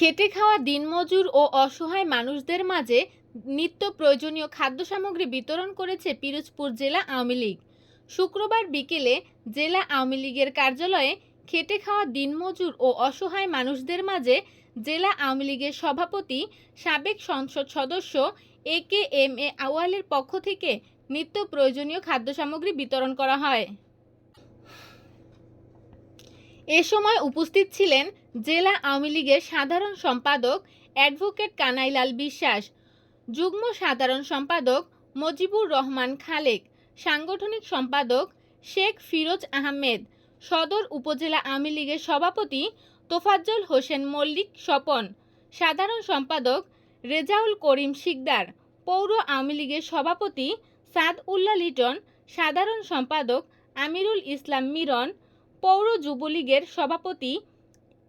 খেটে খাওয়া দিনমজুর ও অসহায় মানুষদের মাঝে নিত্য প্রয়োজনীয় খাদ্য সামগ্রী বিতরণ করেছে পিরোজপুর জেলা আওয়ামী লীগ। শুক্রবার বিকেলে জেলা আওয়ামী লীগের কার্যালয়ে খেটে খাওয়া দিনমজুর ও অসহায় মানুষদের মাঝে জেলা আওয়ামী লীগের সভাপতি, সাবেক সংসদ সদস্য এ কে এম এ আওয়ালের পক্ষ থেকে নিত্য প্রয়োজনীয় খাদ্য সামগ্রী বিতরণ করা হয়। এ সময় উপস্থিত ছিলেন জেলা আওয়ামী লীগের সাধারণ সম্পাদক অ্যাডভোকেট কানাইলাল বিশ্বাস, যুগ্ম সাধারণ সম্পাদক মজিবুর রহমান খালেক, সাংগঠনিক সম্পাদক শেখ ফিরোজ আহমেদ, সদর উপজেলা আওয়ামী লীগের সভাপতি তোফাজ্জল হোসেন মল্লিক স্বপন, সাধারণ সম্পাদক রেজাউল করিম শিকদার, পৌর আওয়ামী লীগের সভাপতি সাদ উল্লাহ লিটন, সাধারণ সম্পাদক আমিরুল ইসলাম মিরন, পৌর যুবলীগের সভাপতি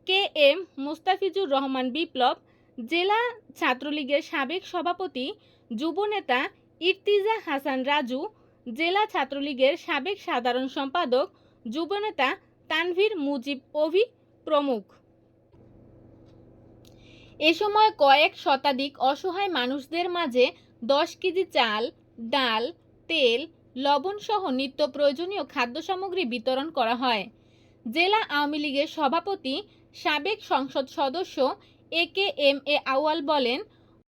কে এম মুস্তাফিজুর রহমান বিপ্লব, জেলা ছাত্রলীগের সাবেক সভাপতি, যুবনেতা ইর্তিজা হাসান রাজু, জেলা ছাত্রলীগের সাবেক সাধারণ সম্পাদক, যুবনেতা তানভীর মুজিব অভি প্রমুখ। এ সময় কয়েক শতাধিক অসহায় মানুষদের মাঝে দশ কেজি চাল, ডাল, তেল, লবণ সহ নিত্য প্রয়োজনীয় খাদ্য সামগ্রী বিতরণ করা হয়। জেলা আওয়ামী লীগের সভাপতি সাবেক সংসদ সদস্য এ কে এম এ আউয়াল বলেন,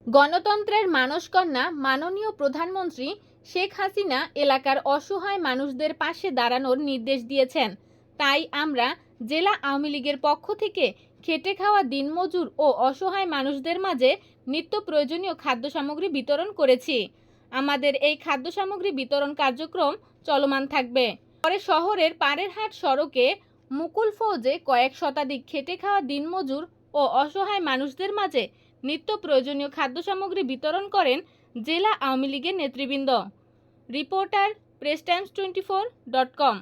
গণতন্ত্রের মানসকন্যা মাননীয় প্রধানমন্ত্রী শেখ হাসিনা এলাকার অসহায় মানুষদের পাশে দাঁড়ানোর নির্দেশ দিয়েছেন। তাই আমরা জেলা আওয়ামী লীগের পক্ষ থেকে খেটে খাওয়া দিনমজুর ও অসহায় মানুষদের মাঝে নিত্য প্রয়োজনীয় খাদ্য সামগ্রী বিতরণ করেছি। আমাদের এই খাদ্য সামগ্রী বিতরণ কার্যক্রম চলমান থাকবে। পরে শহরের পাড়েরহাট সড়কে মুকুল ফৌজে কয়েক শতাধিক খেটে খাওয়া দিনমজুর ও অসহায় মানুষদের মাঝে নিত্য প্রয়োজনীয় খাদ্য সামগ্রী বিতরণ করেন জেলা আওয়ামী লীগের নেতৃবৃন্দ। Reporter, press times twenty four dot com.